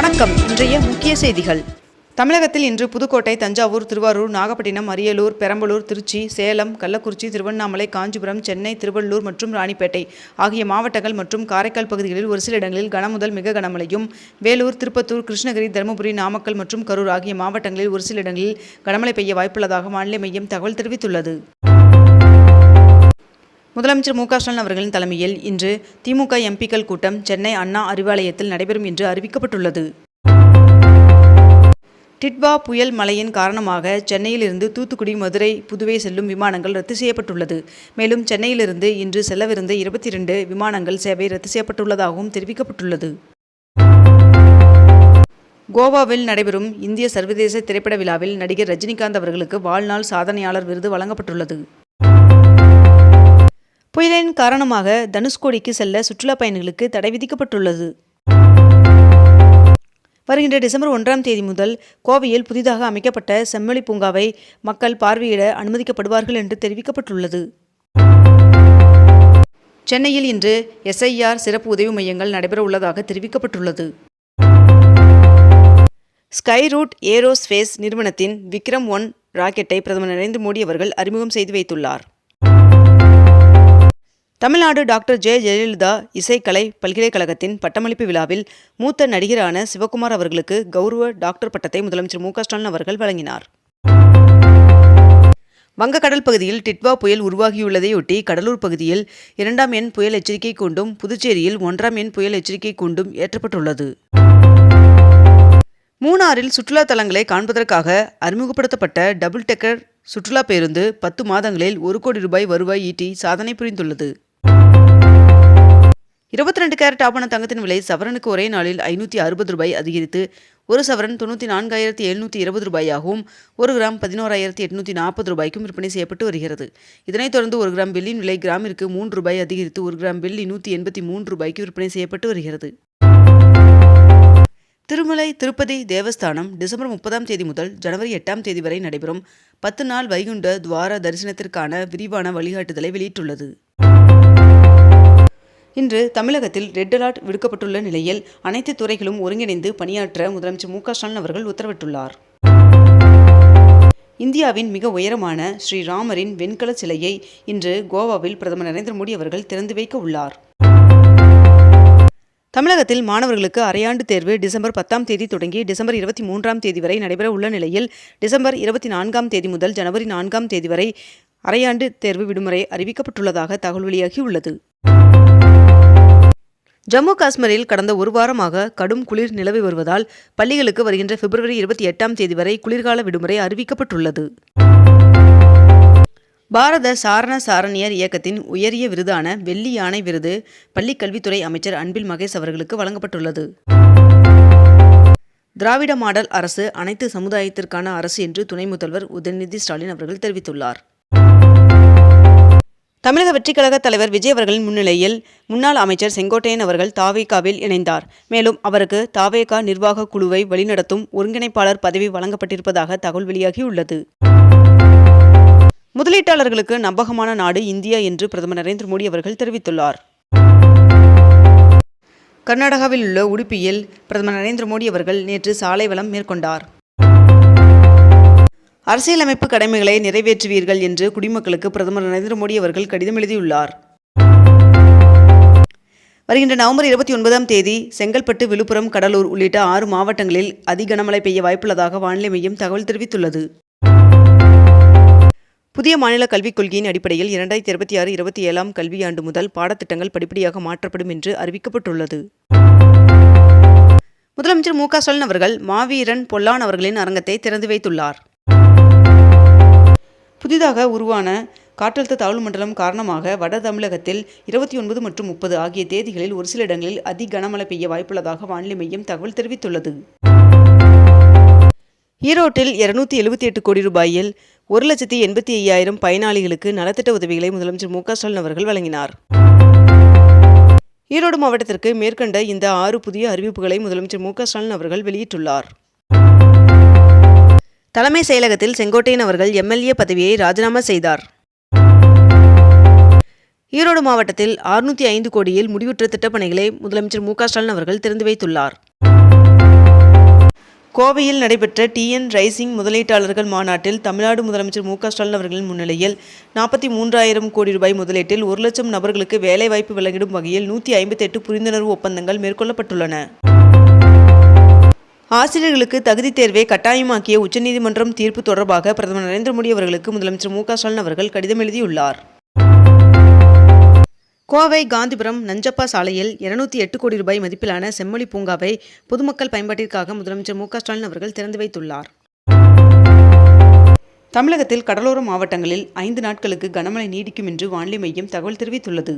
வணக்கம். இன்றைய முக்கிய செய்திகள். தமிழகத்தில் இன்று புதுக்கோட்டை தஞ்சாவூர் திருவாரூர் நாகப்பட்டினம் அரியலூர் பெரம்பலூர் திருச்சி சேலம் கள்ளக்குறிச்சி திருவண்ணாமலை காஞ்சிபுரம் சென்னை திருவள்ளூர் மற்றும் ராணிப்பேட்டை ஆகிய மாவட்டங்கள் மற்றும் காரைக்கால் பகுதிகளில் ஒரு சில இடங்களில் கனமுதல் மிக கனமழையும் வேலூர் திருப்பத்தூர் கிருஷ்ணகிரி தருமபுரி நாமக்கல் மற்றும் கரூர் ஆகிய மாவட்டங்களில் ஒரு சில இடங்களில் கனமழை பெய்ய வாய்ப்புள்ளதாக வானிலை மையம் தகவல் தெரிவித்துள்ளது. முதலமைச்சர் மு க ஸ்டாலின் அவர்களின் தலைமையில் இன்று திமுக எம்பிக்கள் கூட்டம் சென்னை அண்ணா அறிவாலயத்தில் நடைபெறும் என்று அறிவிக்கப்பட்டுள்ளது. டிட்வா புயல் மழையின் காரணமாக சென்னையிலிருந்து தூத்துக்குடி மதுரை புதுவை செல்லும் விமானங்கள் ரத்து செய்யப்பட்டுள்ளது. மேலும் சென்னையிலிருந்து இன்று செல்லவிருந்த இருபத்தி இரண்டு விமானங்கள் சேவை ரத்து செய்யப்பட்டுள்ளதாகவும் தெரிவிக்கப்பட்டுள்ளது. கோவாவில் நடைபெறும் இந்திய சர்வதேச திரைப்பட விழாவில் நடிகர் ரஜினிகாந்த் அவர்களுக்கு வாழ்நாள் சாதனையாளர் விருது வழங்கப்பட்டுள்ளது. புயலின் காரணமாக தனுஷ்கோடிக்கு செல்ல சுற்றுலா பயணிகளுக்கு தடை விதிக்கப்பட்டுள்ளது. வருகின்ற டிசம்பர் ஒன்றாம் தேதி முதல் கோவையில் புதிதாக அமைக்கப்பட்ட செம்மொழி பூங்காவை மக்கள் பார்வையிட அனுமதிக்கப்படுவார்கள் என்று தெரிவிக்கப்பட்டுள்ளது. சென்னையில் இன்று எஸ்ஐஆர் சிறப்பு உதவி மையங்கள் நடைபெற உள்ளதாக தெரிவிக்கப்பட்டுள்ளது. ஸ்கை ரூட் ஏரோஸ்பேஸ் நிறுவனத்தின் விக்ரம் ஒன் ராக்கெட்டை பிரதமர் நரேந்திர மோடி அவர்கள் அறிமுகம் செய்து வைத்துள்ளார். தமிழ்நாடு டாக்டர் ஜெ. ஜெயலலிதா இசைக்கலை பல்கலைக்கழகத்தின் பட்டமளிப்பு விழாவில் மூத்த நடிகரான சிவகுமார் அவர்களுக்கு கௌரவ டாக்டர் பட்டத்தை முதலமைச்சர் மு ஸ்டாலின் அவர்கள் வழங்கினார். வங்கக்கடல் பகுதியில் டிட்வா புயல் உருவாகியுள்ளதையொட்டி கடலூர் பகுதியில் இரண்டாம் எண் புயல் எச்சரிக்கை கூண்டும் புதுச்சேரியில் ஒன்றாம் எண் புயல் எச்சரிக்கை கூண்டும் ஏற்றப்பட்டுள்ளது. மூணாறில் சுற்றுலா தலங்களை காண்பதற்காக அறிமுகப்படுத்தப்பட்ட டபுள் டெக்கர் சுற்றுலா பேருந்து பத்து மாதங்களில் ஒரு கோடி ரூபாய் வருவாய் ஈட்டி சாதனை புரிந்துள்ளது. இருபத்தி ரெண்டு கேரட் ஆபண தங்கத்தின் விலை சவரனுக்கு ஒரே நாளில் ஐநூற்றி அறுபது ரூபாய் அதிகரித்து ஒரு சவரன் தொண்ணூற்றி நான்காயிரத்தி எழுநூற்றி இருபது ரூபாயாகவும் ஒரு கிராம் பதினோராயிரத்தி எட்நூற்றி நாற்பது ரூபாய்க்கும் விற்பனை செய்யப்பட்டு வருகிறது. இதனைத் தொடர்ந்து ஒரு கிராம் வெள்ளியின் விலை கிராமிற்கு மூன்று ரூபாய் அதிகரித்து ஒரு கிராம் வெள்ளி நூற்றி எண்பத்தி மூன்று ரூபாய்க்கு விற்பனை செய்யப்பட்டு வருகிறது. திருமலை திருப்பதி தேவஸ்தானம் டிசம்பர் முப்பதாம் தேதி முதல் ஜனவரி எட்டாம் தேதி வரை நடைபெறும் பத்து நாள் வைகுண்ட துவார தரிசனத்திற்கான விரிவான வழிகாட்டுதலை வெளியிட்டுள்ளது. இன்று தமிழகத்தில் ரெட் அலர்ட் விடுக்கப்பட்டுள்ள நிலையில் அனைத்து துறைகளும் ஒருங்கிணைந்து பணியாற்ற முதலமைச்சர் மு க ஸ்டாலின் அவர்கள் உத்தரவிட்டுள்ளார். இந்தியாவின் மிக உயரமான ஸ்ரீராமரின் வெண்கல சிலையை இன்று கோவாவில் பிரதமர் நரேந்திர மோடி அவர்கள் திறந்து வைக்க உள்ளார். தமிழகத்தில் மாணவர்களுக்கு அரையாண்டு தேர்வு டிசம்பர் பத்தாம் தேதி தொடங்கி டிசம்பர் இருபத்தி மூன்றாம் தேதி வரை நடைபெற உள்ள நிலையில் டிசம்பர் இருபத்தி நான்காம் தேதி முதல் ஜனவரி நான்காம் தேதி வரை அரையாண்டு தேர்வு விடுமுறை அறிவிக்கப்பட்டுள்ளதாக தகவல் வெளியாகியுள்ளது. ஜம்மு காஷ்மீரில் கடந்த ஒரு வாரமாக கடும் குளிர் நிலவி வருவதால் பள்ளிகளுக்கு வருகின்ற பிப்ரவரி இருபத்தி எட்டாம் தேதி வரை குளிர்கால விடுமுறை அறிவிக்கப்பட்டுள்ளது. பாரத சாரண சாரணியர் இயக்கத்தின் உயரிய விருதான வெள்ளி யானை விருது பள்ளிக் கல்வித்துறை அமைச்சர் அன்பில் மகேஷ் அவர்களுக்கு வழங்கப்பட்டுள்ளது. திராவிட மாடல் அரசு அனைத்து சமுதாயத்திற்கான அரசு என்று துணை முதல்வர் உதயநிதி ஸ்டாலின் அவர்கள் தெரிவித்துள்ளார். தமிழக வெற்றிக் கழக தலைவர் விஜய் அவர்களின் முன்னிலையில் முன்னாள் அமைச்சர் செங்கோட்டையன் அவர்கள் தாவேகாவில் இணைந்தார். மேலும் அவருக்கு தாவேகா நிர்வாக குழுவை வழிநடத்தும் ஒருங்கிணைப்பாளர் பதவி வழங்கப்பட்டிருப்பதாக தகவல் வெளியாகியுள்ளது. முதலீட்டாளர்களுக்கு நம்பகமான நாடு இந்தியா என்று பிரதமர் நரேந்திர மோடி அவர்கள் தெரிவித்துள்ளார். கர்நாடகாவில் உள்ள உடுப்பியில் பிரதமர் நரேந்திர மோடி அவர்கள் நேற்று சாலை வளம் மேற்கொண்டார். அரசியலமைப்பு கடமைகளை நிறைவேற்றுவீர்கள் என்று குடிமக்களுக்கு பிரதமர் நரேந்திர மோடி அவர்கள் கடிதம் எழுதியுள்ளார். வருகின்ற நவம்பர் இருபத்தி ஒன்பதாம் தேதி செங்கல்பட்டு விழுப்புரம் கடலூர் உள்ளிட்ட ஆறு மாவட்டங்களில் அதி கனமழை பெய்ய வாய்ப்புள்ளதாக வானிலை மையம் தகவல் தெரிவித்துள்ளது. புதிய மாநில கல்விக் கொள்கையின் அடிப்படையில் இரண்டாயிரத்தி இருபத்தி ஆறு இருபத்தி ஏழாம் கல்வியாண்டு முதல் பாடத்திட்டங்கள் படிப்படியாக மாற்றப்படும் என்று அறிவிக்கப்பட்டுள்ளது. முதலமைச்சர் மு க ஸ்டாலின் அவர்கள் மாவீரன் பொல்லான் அவர்களின் அரங்கத்தை திறந்து வைத்துள்ளார். புதிதாக உருவான காற்றழுத்த தாழ்வு மண்டலம் காரணமாக வட தமிழகத்தில் இருபத்தி ஒன்பது மற்றும் முப்பது ஆகிய தேதிகளில் ஒரு சில இடங்களில் அதி கனமழை பெய்ய வாய்ப்புள்ளதாக வானிலை மையம் தகவல் தெரிவித்துள்ளது. ஈரோட்டில் இருநூத்தி எழுபத்தி எட்டு கோடி ரூபாயில் ஒரு லட்சத்தி எண்பத்தி ஐயாயிரம் பயனாளிகளுக்கு நலத்திட்ட உதவிகளை முதலமைச்சர் மு க ஸ்டாலின் அவர்கள் வழங்கினார். ஈரோடு மாவட்டத்திற்கு மேற்கண்ட இந்த ஆறு புதிய அறிவிப்புகளை முதலமைச்சர் மு க ஸ்டாலின் அவர்கள் வெளியிட்டுள்ளார். தலைமை செயலகத்தில் செங்கோட்டையன் அவர்கள் எம்எல்ஏ பதவியை ராஜினாமா செய்தார். ஈரோடு மாவட்டத்தில் அறுநூற்றி ஐந்து கோடியில் முடிவுற்ற திட்டப்பணிகளை முதலமைச்சர் மு க ஸ்டாலின் அவர்கள் திறந்து வைத்துள்ளார். கோவையில் நடைபெற்ற டிஎன் ரைசிங் முதலீட்டாளர்கள் மாநாட்டில் தமிழ்நாடு முதலமைச்சர் மு க ஸ்டாலின் அவர்களின் முன்னிலையில் நாற்பத்தி மூன்றாயிரம் கோடி ரூபாய் முதலீட்டில் ஒரு லட்சம் நபர்களுக்கு வேலைவாய்ப்பு வழங்கிடும் வகையில் நூற்றி ஐம்பத்தெட்டு புரிந்துணர்வு ஒப்பந்தங்கள் மேற்கொள்ளப்பட்டுள்ளன. ஆசிரியர்களுக்கு தகுதி தேர்வை கட்டாயமாக்கிய உச்சநீதிமன்றம் தீர்ப்பு தொடர்பாக பிரதமர் நரேந்திர மோடி அவர்களுக்கு முதலமைச்சர் மு ஸ்டாலின் அவர்கள் கடிதம் எழுதியுள்ளார். கோவை காந்திபுரம் நஞ்சப்பா சாலையில் இருநூத்தி எட்டு கோடி ரூபாய் மதிப்பிலான செம்மொழி பூங்காவை பொதுமக்கள் பயன்பாட்டிற்காக முதலமைச்சர் மு ஸ்டாலின் அவர்கள் திறந்து வைத்துள்ளார். தமிழகத்தில் கடலோர மாவட்டங்களில் ஐந்து நாட்களுக்கு கனமழை நீடிக்கும் என்று வானிலை மையம் தகவல் தெரிவித்துள்ளது.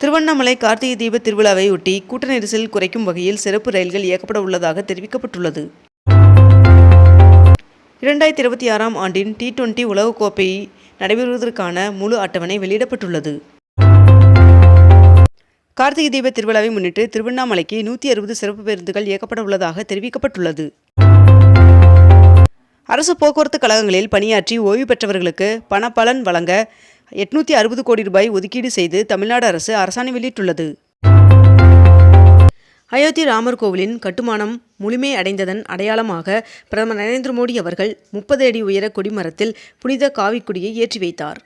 திருவண்ணாமலை கார்த்திகை தீப திருவிழாவை ஒட்டி கூட்ட நெரிசல் குறைக்கும் வகையில் சிறப்பு ரயில்கள் இயக்கப்பட உள்ளதாக தெரிவிக்கப்பட்டுள்ளது. இரண்டாயிரத்தி இருபத்தி ஆறாம் ஆண்டின் டி டுவெண்டி உலகக்கோப்பை நடைபெறுவதற்கான முழு அட்டவணை வெளியிடப்பட்டுள்ளது. கார்த்திகை தீப திருவிழாவை முன்னிட்டு திருவண்ணாமலைக்கு நூற்றி அறுபது சிறப்பு பேருந்துகள் இயக்கப்பட உள்ளதாக தெரிவிக்கப்பட்டுள்ளது. அரசு போக்குவரத்து கழகங்களில் பணியாற்றி ஓய்வு பெற்றவர்களுக்கு பணப்பலன் வழங்க எட்நூற்றி அறுபது கோடி ரூபாய் ஒதுக்கீடு செய்து தமிழ்நாடு அரசு அரசாணை வெளியிட்டுள்ளது. அயோத்தி ராமர் கோவிலின் கட்டுமானம் முழுமை அடைந்ததன் அடையாளமாக பிரதமர் நரேந்திர மோடி அவர்கள் முப்பது அடி உயர கொடிமரத்தில் புனித காவிக்குடியை ஏற்றி வைத்தார்.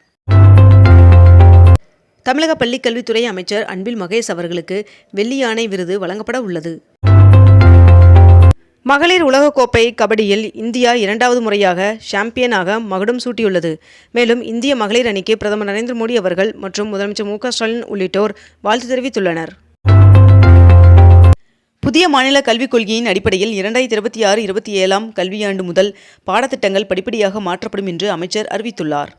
தமிழக பள்ளிக்கல்வித்துறை அமைச்சர் அன்பில் மகேஷ் அவர்களுக்கு வெள்ளி யானை விருது வழங்கப்பட உள்ளது. மகளிர் உலகக்கோப்பை கபடியில் இந்தியா இரண்டாவது முறையாக சாம்பியனாக மகுடம் சூட்டியுள்ளது. மேலும் இந்திய மகளிர் அணிக்கு பிரதமர் நரேந்திர மோடி அவர்கள் மற்றும் முதலமைச்சர் மு ஸ்டாலின் உள்ளிட்டோர் வாழ்த்து தெரிவித்துள்ளனர். புதிய மாநில கல்விக் கொள்கையின் அடிப்படையில் இரண்டாயிரத்தி இருபத்தி ஆறு இருபத்தி ஏழாம் கல்வியாண்டு முதல் பாடத்திட்டங்கள் படிப்படியாக மாற்றப்படும் என்று அமைச்சர் அறிவித்துள்ளார்.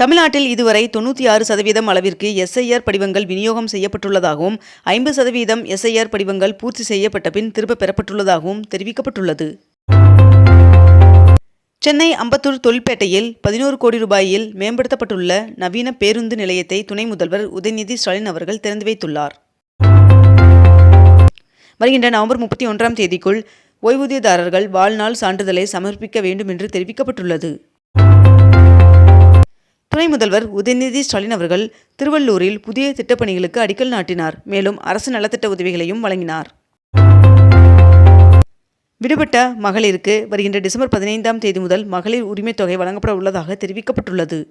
தமிழ்நாட்டில் இதுவரை தொண்ணூற்றி ஆறு சதவீதம் அளவிற்கு எஸ்ஐஆர் படிவங்கள் விநியோகம் செய்யப்பட்டுள்ளதாகவும் ஐம்பது சதவீதம் எஸ்ஐஆர் படிவங்கள் பூர்த்தி செய்யப்பட்ட பின் திரும்பப் பெறப்பட்டுள்ளதாகவும் தெரிவிக்கப்பட்டுள்ளது. சென்னை அம்பத்தூர் தொழிற்பேட்டையில் பதினோரு கோடி ரூபாயில் மேம்படுத்தப்பட்டுள்ள நவீன பேருந்து நிலையத்தை துணை முதல்வர் உதயநிதி ஸ்டாலின் அவர்கள் திறந்து வைத்துள்ளார். வருகின்ற நவம்பர் முப்பத்தி ஒன்றாம் தேதிக்குள் ஓய்வூதியதாரர்கள் வாழ்நாள் சான்றிதழை சமர்ப்பிக்க வேண்டும் என்று தெரிவிக்கப்பட்டுள்ளது. துணை முதல்வர் உதயநிதி ஸ்டாலின் அவர்கள் திருவள்ளூரில் புதிய திட்டப்பணிகளுக்கு அடிக்கல் நாட்டினார். மேலும் அரசு நலத்திட்ட உதவிகளையும் வழங்கினார். விடுபட்ட மகளிருக்கு வருகின்ற டிசம்பர் பதினைந்தாம் தேதி முதல் மகளிர் உரிமைத் தொகை வழங்கப்பட உள்ளதாக தெரிவிக்கப்பட்டுள்ளது.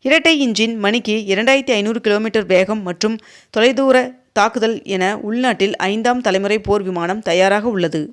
இரட்டை இன்ஜின் மணிக்கு இரண்டாயிரத்தி ஐநூறு கிலோமீட்டர் வேகம் மற்றும் தொலைதூர தாக்குதல் என உள்நாட்டில் ஐந்தாம் தலைமுறை போர் விமானம் தயாராக உள்ளது.